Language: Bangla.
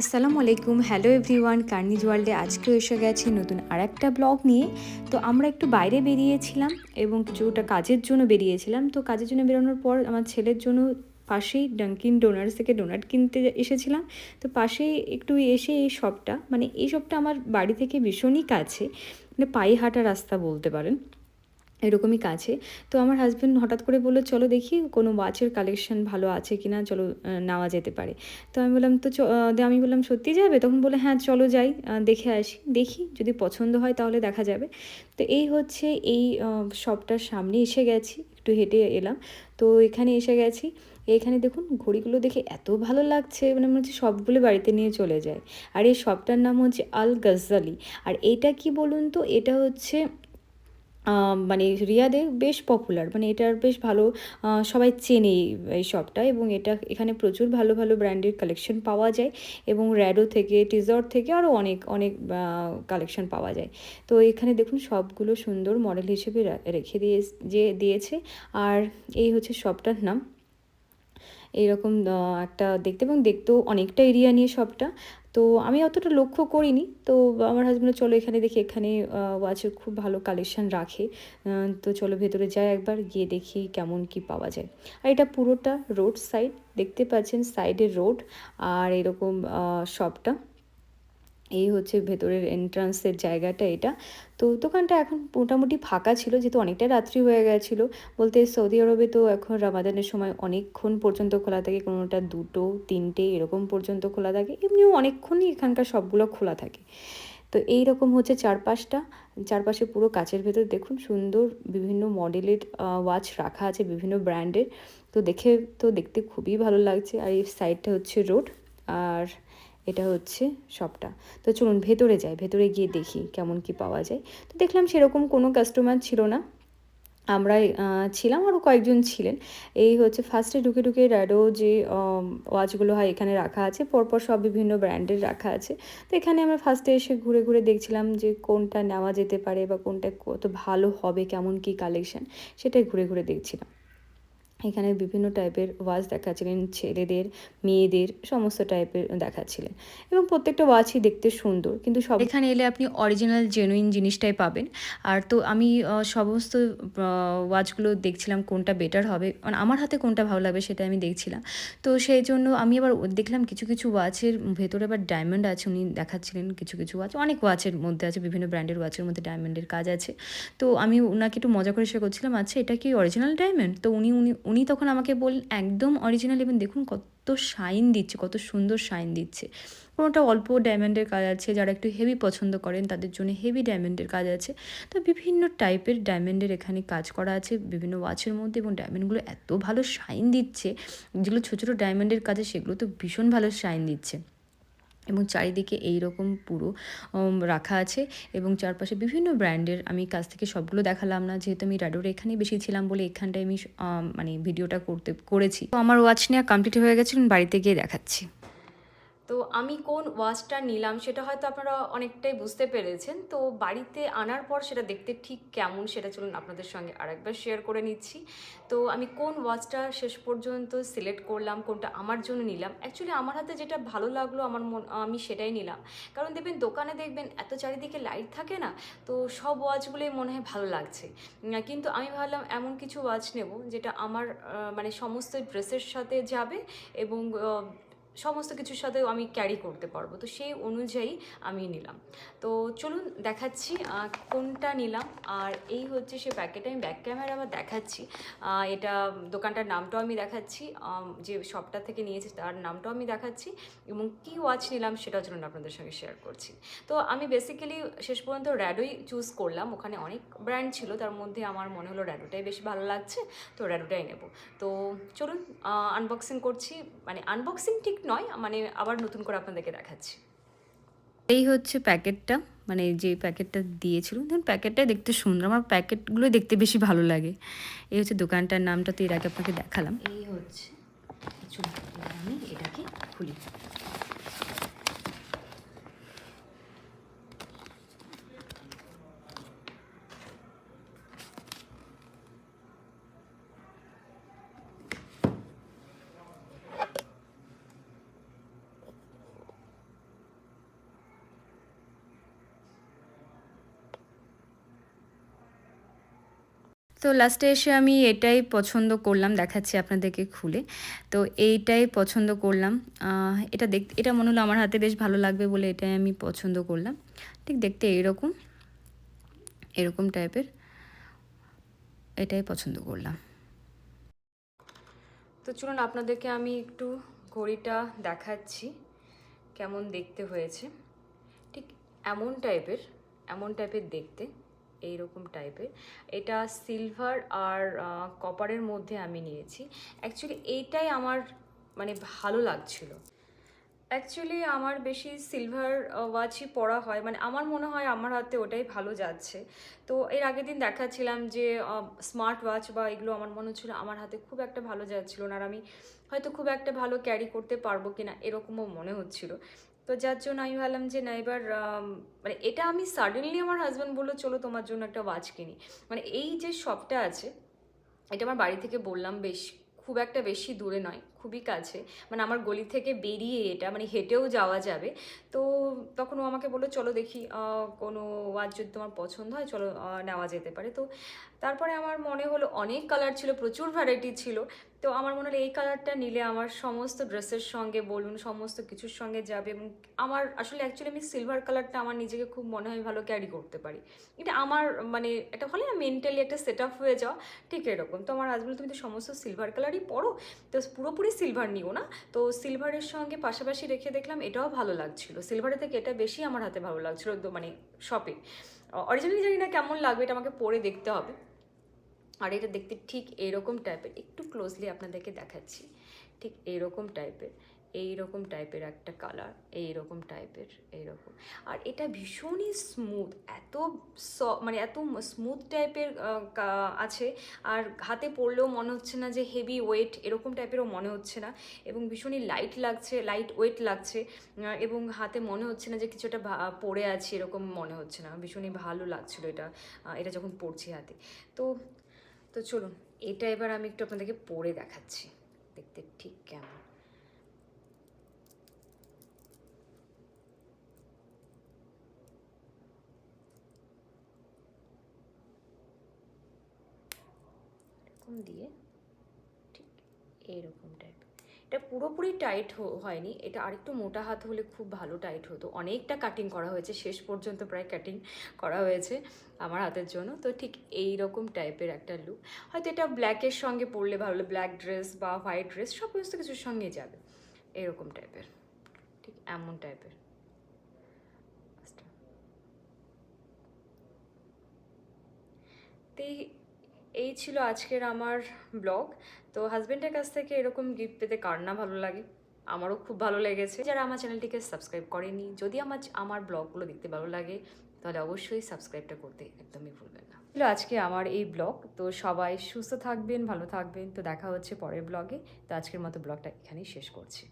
আসসালামু আলাইকুম। হ্যালো এভরিওয়ান কার্নিজ ওয়ার্ল্ডে আজকেও এসে গেছি নতুন আর একটা ব্লগ নিয়ে। তো আমরা একটু বাইরে বেরিয়েছিলাম এবং কিছুটা কাজের জন্য বেরিয়েছিলাম। তো কাজের জন্য বেরোনোর পর আমার ছেলের জন্য পাশেই ডাঙ্কিন ডোনার্স থেকে ডোনাট কিনতে এসেছিলাম। তো পাশেই একটু এসে এই শপটা মানে এই শপটা আমার বাড়ি থেকে ভীষণই কাছে। মানে পায়ে হাঁটা রাস্তা বলতে পারেন। এরকমই কাছে। তো আমার হাজব্যান্ড হঠাৎ করে বলল, চলো দেখি কোনো ওয়াচের কালেকশন ভালো আছে কি না চলো নেওয়া যেতে পারে। তো আমি বললাম, তো আমি বললাম, সত্যি যাবে? তখন বলে হ্যাঁ চলো যাই দেখে আসি। দেখি, যদি পছন্দ হয় তাহলে দেখা যাবে। তো এই হচ্ছে এই শপটার সামনে এসে গেছি, একটু হেঁটে এলাম। তো এখানে এসে গেছি। এখানে দেখুন, ঘড়িগুলো দেখে এত ভালো লাগছে মানে মনে হচ্ছে সবগুলো বাড়িতে নিয়ে চলে যায়। আর এই শপটার নাম হচ্ছে আল গজ্জালি আর এটা কি বলুন তো? এটা হচ্ছে মানে রিয়াদে বেশ পপুলার মানে এটার বেশ ভালো সবাই চেনে এই- শপটা এবং এটা এখানে প্রচুর ভালো ভালো ব্র্যান্ডের কালেকশন পাওয়া যায় এবং র্যাডো থেকে টিজর থেকে আরও অনেক অনেক কালেকশন পাওয়া যায়। তো এখানে দেখুন সবগুলো সুন্দর মডেল হিসেবে রেখে দিয়ে যে দিয়েছে আর এই হচ্ছে শপটার নাম। এইরকম একটা দেখতে এবং দেখতেও অনেকটা এরিয়া নিয়ে সবটা তো আমি অতটা লক্ষ্য করিনি। তো আমার হাজব্যান্ড চলো এখানে দেখি, এখানে ওয়াচের খুব ভালো কালেকশন রাখে। তো চলো ভেতরে যাই একবার, গিয়ে দেখি কেমন কি পাওয়া যায়। আর এটা পুরোটা রোড সাইড দেখতে পাচ্ছেন সাইডে রোড আর এরকম শপটা এই হচ্ছে ভেতরের এন্ট্রান্সের জায়গাটা এটা। তো দোকানটা এখন মোটামুটি ফাঁকা ছিল, যেহেতু অনেকটা রাত্রি হয়ে গেছিল। বলতে সৌদি আরবে তো এখন রামাদানের সময় অনেকক্ষণ পর্যন্ত খোলা থাকে, কোনোটা দুটো, তিনটে এরকম পর্যন্ত খোলা থাকে। এমনিও অনেকক্ষণই এখানকার সবগুলো খোলা থাকে। তো এই রকম হচ্ছে চারপাশটা। চারপাশে পুরো কাচের ভেতর দেখুন, সুন্দর বিভিন্ন মডেলের ওয়াচ রাখা আছে বিভিন্ন ব্র্যান্ডের তো দেখে তো দেখতে খুবই ভালো লাগছে। আর এই সাইডটা হচ্ছে রোড আর এটা হচ্ছে শপটা তো চলুন ভেতরে যাই, ভেতরে গিয়ে দেখি কেমন কি পাওয়া যায়। তো দেখলাম সেরকম কোনো কাস্টমার ছিল না। আমরা ছিলাম আরও কয়েকজন ছিলেন। এই হচ্ছে ফার্স্টে ঢুকে ঢুকে র্যাডো যে ওয়াচগুলো হয় এখানে রাখা আছে, পরপর সব বিভিন্ন ব্র্যান্ডের রাখা আছে। তো এখানে আমরা ফার্স্টে এসে ঘুরে ঘুরে দেখছিলাম যে কোনটা নেওয়া যেতে পারে বা কোনটা কত ভালো হবে, কেমন কি কালেকশন সেটাই ঘুরে ঘুরে দেখছিলাম। এখানে বিভিন্ন টাইপের ওয়াচ দেখাচ্ছিলেন ছেলেদের, মেয়েদের, সমস্ত টাইপের দেখাচ্ছিলেন। এবং প্রত্যেকটা ওয়াচই দেখতে সুন্দর, কিন্তু সব এখানে এলে আপনি অরিজিনাল জেনুইন জিনিসটাই পাবেন। আর তো আমি সমস্ত ওয়াচগুলো দেখছিলাম কোনটা বেটার হবে। মানে আমার হাতে কোনটা ভালো লাগবে সেটা আমি দেখছিলাম। তো সেই জন্য আমি আবার দেখলাম কিছু কিছু ওয়াচের ভেতরে আবার ডায়মন্ড আছে, উনি দেখাচ্ছিলেন কিছু কিছু ওয়াচ অনেক ওয়াচের মধ্যে আছে, বিভিন্ন ব্র্যান্ডের ওয়াচের মধ্যে ডায়মন্ডের কাজ আছে। তো আমি ওনাকে একটু মজা করে শেয়ার করছিলাম আচ্ছা এটা কি অরিজিনাল ডায়মন্ড তো উনি উনি উনি তখন আমাকে বললেন একদম অরিজিনাল এবং দেখুন কত শাইন দিচ্ছে, কত সুন্দর শাইন দিচ্ছে। কোনোটা অল্প ডায়মন্ডের কাজ আছে, যারা একটু হেভি পছন্দ করেন, তাদের জন্য হেভি ডায়মন্ডের কাজ আছে। তো বিভিন্ন টাইপের ডায়মন্ডের এখানে কাজ করা আছে, বিভিন্ন ওয়াচের মধ্যে এবং ডায়মন্ডগুলো এত ভালো শাইন দিচ্ছে। যেগুলো ছোটো ছোটো ডায়মন্ডের কাজে, সেগুলো তো ভীষণ ভালো শাইন দিচ্ছে। এবং চারিদিকে এইরকম পুরো রাখা আছে এবং চারপাশে বিভিন্ন ব্র্যান্ডের আমি কাছ থেকে সবগুলো দেখালাম না। যেহেতু আমি রাডোর এখানেই বেশি ছিলাম বলে এখানটায় আমি মানে ভিডিওটা করতে, করেছি। তো আমার ওয়াচ নেওয়া কমপ্লিট হয়ে গেছে বাড়িতে গিয়ে দেখাচ্ছি। তো আমি কোন ওয়াচটা নিলাম সেটা হয়তো আপনারা অনেকটাই বুঝতে পেরেছেন। তো বাড়িতে আনার পর সেটা দেখতে ঠিক কেমন সেটা চলুন আপনাদের সঙ্গে আরেকবার শেয়ার করে নিচ্ছি। তো আমি কোন ওয়াচটা শেষ পর্যন্ত সিলেক্ট করলাম, কোনটা আমার জন্য নিলাম? অ্যাকচুয়ালি আমার হাতে যেটা ভালো লাগল আমার মন, আমি সেটাই নিলাম। কারণ দেখবেন দোকানে দেখবেন এত চারিদিকে লাইট থাকে না, তো সব ওয়াচগুলোই মনে হয় ভালো লাগছে। কিন্তু আমি ভাবলাম এমন কিছু ওয়াচ নেব যেটা আমার মানে সমস্ত ড্রেসের সাথে যাবে এবং সমস্ত কিছুর সাথে আমি ক্যারি করতে পারব। তো সেই অনুযায়ী আমি নিলাম। তো চলুন দেখাচ্ছি কোনটা নিলাম। আর এই হচ্ছে সে প্যাকেট আমি ব্যাক ক্যামেরা আবার দেখাচ্ছি। এটা দোকানটার নামটাও আমি দেখাচ্ছি। যে শপটা থেকে নিয়েছি তার নামটাও আমি দেখাচ্ছি এবং কী ওয়াচ নিলাম সেটাও চলুন আপনাদের সঙ্গে শেয়ার করছি। তো আমি বেসিক্যালি শেষ পর্যন্ত র্যাডোই চুজ করলাম। ওখানে অনেক ব্র্যান্ড ছিল, তার মধ্যে আমার মনে হলো র্যাডোটাই বেশি ভালো লাগছে, তো র্যাডোটাই নেব। তো চলুন আনবক্সিং করছি। মানে আনবক্সিং ঠিক নয় মানে আবার নতুন করে আপনাদেরকে দেখাচ্ছি। এই হচ্ছে প্যাকেটটা মানে যে প্যাকেটটা দিয়েছিল। ধরুন প্যাকেটটাই দেখতে সুন্দর আমার প্যাকেটগুলোই দেখতে বেশি ভালো লাগে। এই হচ্ছে দোকানটার নামটা তো এর আগে আপনাকে দেখালাম। এই হচ্ছে আমি এটাকে খুলি। তো লাস্টে এসে আমি এটাই পছন্দ করলাম, দেখাচ্ছি আপনাদেরকে খুলে। তো এইটাই পছন্দ করলাম। এটা দেখ, এটা মনে হলো আমার হাতে বেশ ভালো লাগবে বলে এটাই আমি পছন্দ করলাম। ঠিক দেখতে এরকম এরকম টাইপের এটাই পছন্দ করলাম। তো চলুন আপনাদেরকে আমি একটু ঘড়িটা দেখাচ্ছি, কেমন দেখতে হয়েছে। ঠিক এমন টাইপের এমন টাইপের দেখতে। এই রকম টাইপের। এটা সিলভার আর কপারের মধ্যে আমি নিয়েছি। অ্যাকচুয়ালি এইটাই আমার মানে ভালো লাগছিল। অ্যাকচুয়ালি আমার বেশি সিলভার ওয়াচই পরা হয়। মানে আমার মনে হয় আমার হাতে ওটাই ভালো যাচ্ছে। তো এর আগের দিন দেখাচ্ছিলাম যে স্মার্ট ওয়াচ বা এগুলো আমার মনে হচ্ছিল আমার হাতে খুব একটা ভালো যাচ্ছিল না। আর আমি হয়তো খুব একটা ভালো ক্যারি করতে পারব কি না এরকমও মনে হচ্ছিল। তো যার জন্য আমি ভাবলাম যে না, এবার মানে এটা আমি সাডেনলি আমার হাজব্যান্ড বলল, চলো তোমার জন্য একটা ওয়াচ কিনি। মানে এই যে শপটা আছে, এটা আমার বাড়ি থেকে বললাম বেশ, খুব একটা বেশি দূরে নয় খুবই কাছে। মানে আমার গলি থেকে বেরিয়ে এটা মানে হেঁটেও যাওয়া যাবে। তো তখন ও আমাকে বলল, চলো দেখি কোনো ওয়াচ যদি তোমার পছন্দ হয়, চলো নেওয়া যেতে পারে। তো তারপরে আমার মনে হলো অনেক কালার ছিল, প্রচুর ভ্যারাইটি ছিল। তো আমার মনে হলো এই কালারটা নিলে আমার সমস্ত ড্রেসের সঙ্গে বলুন, সমস্ত কিছুর সঙ্গে যাবে এবং আমার আসলে অ্যাকচুয়ালি আমি সিলভার কালারটা আমার নিজেকে খুব মনে হয় ভালো ক্যারি করতে পারি। এটা আমার মানে এটা হলে না মেন্টালি একটা সেট আপ হয়ে যাওয়া, ঠিক এরকম। তো আমার হাজব্যান্ড তুমি তো সমস্ত সিলভার কালারই পরো তো পুরোপুরি সিলভার নিও না। তো সিলভারের সঙ্গে পাশাপাশি রেখে দেখলাম এটাও ভালো লাগছিল। সিলভারের থেকে এটা বেশি আমার হাতে ভালো লাগছিল একদম মানে শপে অরিজিনালি জানি না কেমন লাগবে এটা আমাকে পরে দেখতে হবে। আর এটা দেখতে ঠিক এরকম টাইপের একটু ক্লোজলি আপনাদেরকে দেখাচ্ছি। ঠিক এরকম টাইপের এইরকম টাইপের একটা কালার এইরকম টাইপের এইরকম। আর এটা ভীষণই স্মুথ এত স মানে এত স্মুথ টাইপের আছে। আর হাতে পড়লেও মনে হচ্ছে না যে হেভি ওয়েট এরকম টাইপেরও মনে হচ্ছে না। এবং ভীষণই লাইট লাগছে লাইট ওয়েট লাগছে। এবং হাতে মনে হচ্ছে না যে কিছুটা পড়ে আছে, এরকম মনে হচ্ছে না। ভীষণই ভালো লাগছিল এটা এটা যখন পড়ছি হাতে। তো তো চলুন, এটা এবার আমি একটু আপনাদেরকে পরে দেখাচ্ছি। দেখতে ঠিক কেমন। এরকম দিয়ে, ঠিক এইরকম টাইপ এটা পুরোপুরি টাইট হয়নি। এটা আরেকটু মোটা হাত হলে খুব ভালো টাইট হতো। অনেকটা কাটিং করা হয়েছে। শেষ পর্যন্ত প্রায় কাটিং করা হয়েছে আমার হাতের জন্য। তো ঠিক এই রকম টাইপের একটা লুক হয়তো এটা ব্ল্যাকের সঙ্গে পরলে ভালো ব্ল্যাক ড্রেস বা হোয়াইট ড্রেস সমস্ত কিছুর সঙ্গে যাবে। এরকম টাইপের ঠিক এমন টাইপের তো এই- ছিল আজকের আমার ব্লগ। তো হাজব্যান্ডের কাছ থেকে এরকম গিফট পেতে কার না ভালো লাগে? আমারও খুব ভালো লেগেছে। যারা আমার চ্যানেলটিকে সাবস্ক্রাইব করেনি, যদি আমার আমার ব্লগগুলো দেখতে ভালো লাগে, তাহলে অবশ্যই সাবস্ক্রাইবটা করতে একদমই ভুলবেন না। ছিল আজকে আমার এই ব্লগ। তো সবাই সুস্থ থাকবেন, ভালো থাকবেন। তো দেখা হচ্ছে পরের ব্লগে। তো আজকের মতো ব্লগটা এখানেই শেষ করছি।